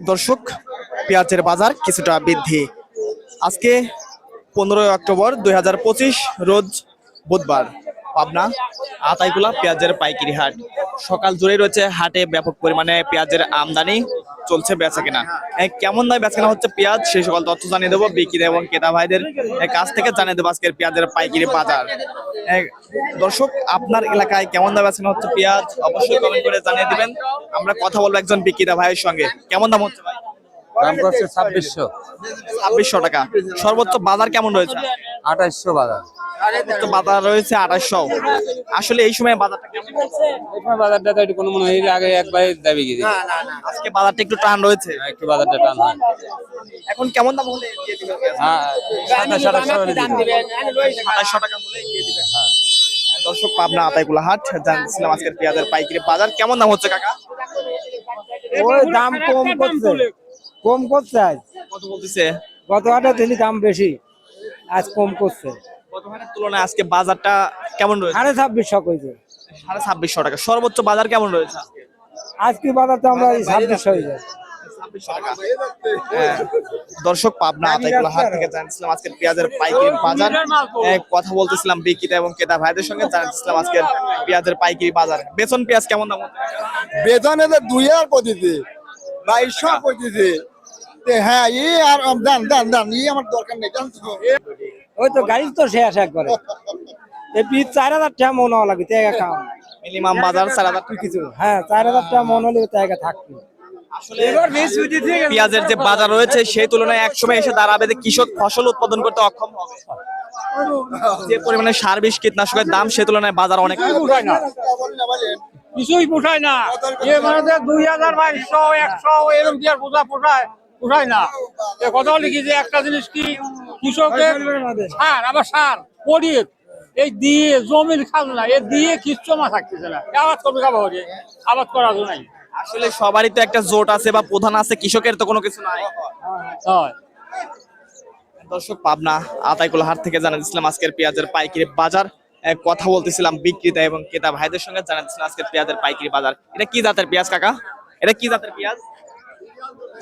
দর্শক পেঁয়াজের বাজার কিছুটা বৃদ্ধি। আজকে পনেরোই অক্টোবর দু হাজার পঁচিশ রোজ বুধবার। পাবনা আতাইকুলা পেঁয়াজের পাইকারি হাট। সকাল জুড়েই রয়েছে হাটে ব্যাপক পরিমাণে পেঁয়াজের আমদানি চলছে বেচা কেনা। কেমন দামে বেচা কেনা হচ্ছে পেঁয়াজ? সেই সকল তথ্য জানিয়ে দেবো বিক্রি এবং ক্রেতা ভাইদের কাছ থেকে জানিয়ে দেবো আজকের পেঁয়াজের পাইকারি বাজার। দর্শক আপনার এলাকায় কেমন দামে বেচা কেনা হচ্ছে পেঁয়াজ? অবশ্যই কমেন্ট করে জানিয়ে দিবেন। আমরা কথা বলব একজন বিক্রেতা ভাইয়ের সঙ্গে। কেমন দাম হচ্ছে ভাই? দাম করছে ছাব্বিশশো। ছাব্বিশশো টাকা। সর্বোচ্চ বাজার কেমন রয়েছে? আঠাশশো বাজার। বাজার রয়েছে আঠাশশো আসলে এই সময় বাজারটা কেমন? এখানে বাজারটা তো একটু কোনো মনে হয় আগে একবার দাবি গিয়ে আজকে বাজারটা একটু টান রয়েছে। একটু বাজারটা টান এখন কেমন দাম হলে দিয়ে দিবেন? হ্যাঁ সাতাশ আঠাশশো হলে দিবে। সাতাশশো টাকা হলে দিয়ে দিবেন দর্শক পাবনা আতাইকুলা হাট জানছিলাম আজকের পেঁয়াজের পাইকারি বাজার। কেমন দাম হচ্ছে কাকা? ওই দাম কম করছে। কম করছে আজ। কত বলতেছে? গত হাটে দিলি দাম বেশি। আজ কম করছে। গত হাটের তুলনায় আজকে বাজারটা কেমন রয়েছে? সাড়ে ছাব্বিশশো কইছে সাড়ে ছাব্বিশশো টাকা। সর্বোচ্চ বাজার কেমন রয়েছে আজকে? আজকে বাজার তো আমরা ছাব্বিশশো হয়ে যায় হ্যাঁ। দর্শক পাবনা আতাইকুলা হাট থেকে জানছিলাম আজকের পেঁয়াজের পাইকারি বাজার। কথা বলতেছিলাম বিক্রেতা এবং ক্রেতা ভাইদের সঙ্গে জানছিলাম আজকের পেঁয়াজের পাইকারি বাজার। বেতন পেঁয়াজ কেমন দাম? বেতনে তো দুই হাজার পঁচিশে বাইশশো পঁচিশে। হ্যাঁ ই আর দান দান দান ই আমার দরকার নেই। জানতো ওই তো গাড়ি তো শেষ একবারে। এই পিস চার হাজার টাকা মন হওয়া লাগে জায়গা কাম মিনিমাম বাজার চার হাজার টাকা কিছু। হ্যাঁ চার হাজার টাকা মন হলে জায়গা থাকবে। আসলে পেঁয়াজের যে বাজার রয়েছে সেই তুলনায় একসময় এসে দাঁড়াবে যে কৃষক ফসল উৎপাদন করতে অক্ষম হবে। যে পরিমাণে সার বিষ কীটনাশকের দাম সে তুলনায় বাজার অনেক কিছুই পোষায় না। এ মানে দুই হাজার বাইশশো একশো এরকম দিয়ে পোষা পোষায় পোষায় না। কথা হলো কি যে একটা জিনিস কি কৃষকের সার আবার সার পরিয়ে এই দিয়ে জমির খাজনা এ দিয়ে কিচ্ছু মা থাকতেছে না। আবাদ করবে খাব হচ্ছে আবাদ করা নাই। আসলে সবারই তো একটা জোট আছে বা প্রধান আছে কৃষকের তো কোনো কিছু নাই। দর্শক পাবনা আতাইকুল হাট থেকে জানাচ্ছিলাম আজকের পেঁয়াজের পাইকারি বাজার। কথা বলতেছিলাম বিক্রেতা এবং ক্রেতা ভাইদের সঙ্গে জানাচ্ছিলাম আজকের পেঁয়াজের পাইকারি বাজার। এটা কি জাতের পেঁয়াজ কাকা? এটা কি জাতের পেঁয়াজ?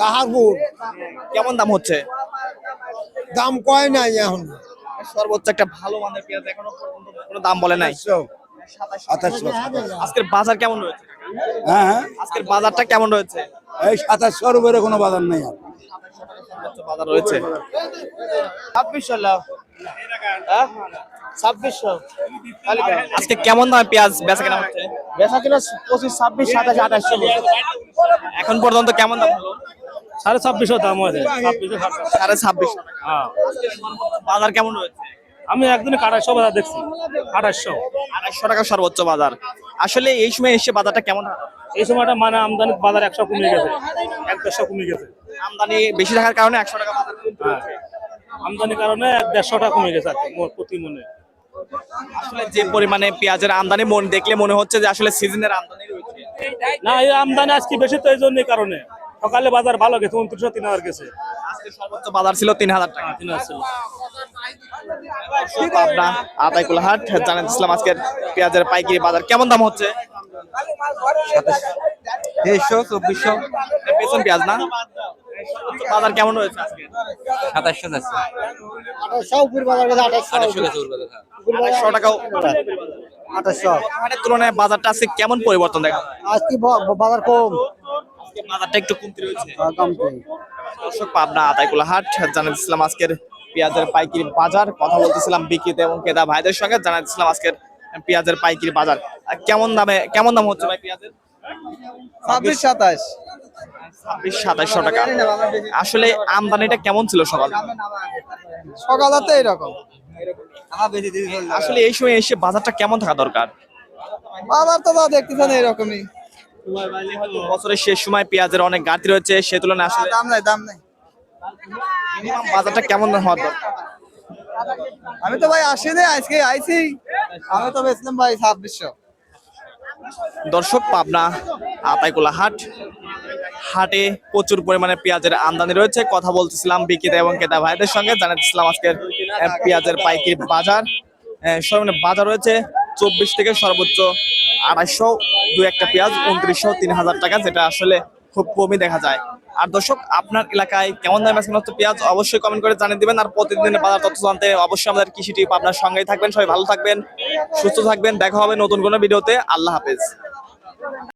কাহারপুর। কেমন দাম হচ্ছে? দাম কয় নাই এখন? সর্বোচ্চ একটা ভালো মানের পেঁয়াজ এখনও পর্যন্ত কোনো দাম বলে নাই। সাতাশশো। আজকের বাজার কেমন রয়েছে? হ্যাঁ হ্যাঁ। আজকের বাজারটা কেমন রয়েছে? এই সাতাশশোর উপরে কোনো বাজার নেই আর। সর্বোচ্চ বাজার রয়েছে। ছাব্বিশশো লাভ। ছাব্বিশশো। আজকে কেমন দামে পেঁয়াজ বেচা কেনা হচ্ছে? বেচা কিলো পঁচিশ ছাব্বিশ সাতাশ আঠাশশো। এখন পর্যন্ত কেমন দাম হলো? সাড়ে ছাব্বিশশো দাম ছাব্বিশশো সাড়ে ছাব্বিশ হ্যাঁ। বাজার কেমন রয়েছে? আমি একদিনে আঠাশশো বাজার দেখছি। আঠাশশো আড়াইশো টাকা সর্বোচ্চ বাজার। আসলে এই সময় এসে বাজারটা কেমন? এই সময়টা মানে আমদানি বাজার একশো কমে গেছে। এক দেড়শো কমে গেছে। আমদানি বেশি থাকার কারণে একশো টাকা বাজার হ্যাঁ। আমদানির কারণে এক দেড়শো টাকা কমে গেছে প্রতি মনে। আসলে যে পরিমাণে পেঁয়াজের আমদানি মন দেখলে মনে হচ্ছে যে আসলে সিজনের আমদানি রয়েছে। না এই আমদানি আজকে বেশি তো এই জন্য কারণে। সকালে বাজার ভালো গেছে উনত্রিশশো তিন হাজার গেছে। সর্বোচ্চ বাজার ছিল তিন হাজার টাকা। তিন হাজার ছিল। পাবনা আতাইকুল হাট জানাচ্ছিলাম আজকের পেঁয়াজের পাইকারি বাজার কেমন দাম হচ্ছে? তেইশশো চব্বিশশো। পেঁয়াজ না? বাজার কেমন রয়েছে আজকে? সাতাশশো যাচ্ছে। আঠাশশো উপর বাজার গেছে আঠাশশো। আঠাশশো গেছে ওর বাজার। টাকাও আঠাশশো। তুলনায় বাজারটা আজকে কেমন পরিবর্তন দেখা? আজকে বাজার কম। আজকে বাজারটা একটু কমতি রয়েছে। কম দর্শক পাবনা আতাইকুলা হাট জানাচ্ছিলাম আজকের পেঁয়াজের পাইকারি বাজার। কথা বলতেছিলাম বিক্রেতা এবং ক্রেতা ভাইদের সঙ্গে। জানাচ্ছিলাম আজকের পেঁয়াজের পাইকারি বাজার। কেমন দামে কেমন দাম হচ্ছে ভাই পেঁয়াজের? ছাব্বিশ সাতাশ। ছাব্বিশ সাতাইশশো টাকা। আসলে আমদানিটা কেমন ছিল সকাল? সকালে তো এরকম। আসলে এই সময় এসে বাজারটা কেমন থাকা দরকার? বাজার তো দেখতেছেন এরকমই। বছরের শেষ সময় পেঁয়াজের অনেক ঘাটতি রয়েছে সে তুলনায় আসলে দাম নাই দাম নাই। বাজারটা কেমন হওয়ার দরকার? আমি তো ভাই আসিনি আজকে আইছি। আমি তো বেচলাম ভাই ছাব্বিশশো। দর্শক পাবনা আতাইকুলা হাট। হাটে প্রচুর পরিমাণে পেঁয়াজের আমদানি রয়েছে কথা বলতেছিলাম বিক্রেতা এবং ক্রেতা ভাইদের সঙ্গে জানাচ্ছিলাম আজকের পেঁয়াজের পাইকারি বাজার। সর্বনিম্ন বাজার রয়েছে চব্বিশ থেকে সর্বোচ্চ আড়াইশো, দু একটা পেঁয়াজ, উনত্রিশশো, তিন হাজার টাকা, যেটা আসলে খুব কমই দেখা যায়। আর দর্শক, আপনার এলাকায় কেমন দামে নতুন পেঁয়াজ? অবশ্যই কমেন্ট করে জানিয়ে দিবেন। আর প্রতিদিনের বাজার তথ্য জানতে অবশ্যই আমাদের কৃষি টিপ আপনার সঙ্গেই থাকবেন। সবাই ভালো থাকবেন, সুস্থ থাকবেন। দেখা হবে নতুন কোনো ভিডিওতে। আল্লাহ হাফেজ।